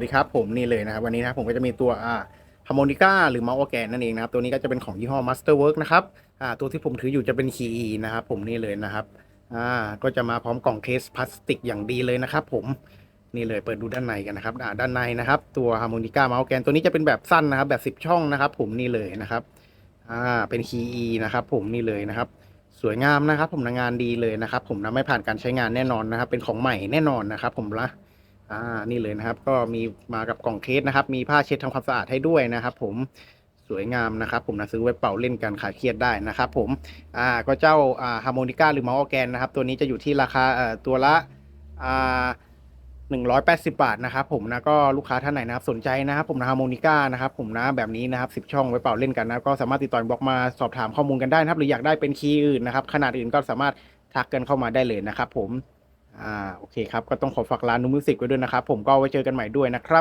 สวัสดีครับผมนี่เลยนะครับวันนี้นะครับผมก็จะมีตัวอ่าฮาร์โมนิก้าหรือเมาส์ออแกนนั่นเองนะครับตัวนี้ก็จะเป็นของยี่ห้อ Masterwork นะครับอ่าตัวที่ผมถืออยู่จะเป็นคีนะครับผมนี่เลยนะครับอ่าก็จะมาพร้อมกล่องเคสพลาสติกอย่างดีเลยนะครับผมนี่เลยเปิดดูด้านในกันนะครับอ่าด้านในนะครับตัวฮาร์โมนิก้าเมาส์ออแกนตัวนี้จะเป็นแบบสั้นนะครับแบบ 10 ช่องนะครับ ผมนี่เลยนะครับอ่าเป็นคีนะครับผมนี่เลยนะครับสวยงามนะครับ ผมงานดีเลยนะครับ ผมนะไม่ผ่านการใช้งานแน่นอนนะครับ เป็นของใหม่แน่นอนนะครับ ผมละ อ่านี่เลยนะครับ ก็มีมากับกล่องเคสนะครับ มีผ้าเช็ดทำความสะอาดให้ด้วยนะครับ ผมสวยงามนะครับ ผมนะซื้อไว้เป่าเล่นกันขายเครียดได้นะครับผมอ่าก็เจ้าอ่าฮาร์โมนิก้าหรือมาออแกนนะครับ ตัวนี้จะอยู่ที่ราคาเอ่อตัวละอ่าหนึ่งร้อยแปดสิบาทนะครับผมนะก็ลูกค้าท่านไหนนะครับสนใจนะครับผมนะฮาร์โมนิก้านะครับผมนะแบบนี้นะครับสิบช่องไว้เป่าเล่นกันนะก็สามารถติดต่อบล็อกมาสอบถามข้อมูลกันได้นะครับ หรืออยากได้เป็นคีย์อื่นนะครับขนาดอื่นก็สามารถทักกันเข้ามาได้เลยนะครับผม อ่าโอเคครับ ก็ต้องขอฝากร้านนูมิวสิกไว้ด้วยนะครับ ผมก็ไว้เจอกันใหม่ด้วยนะครับ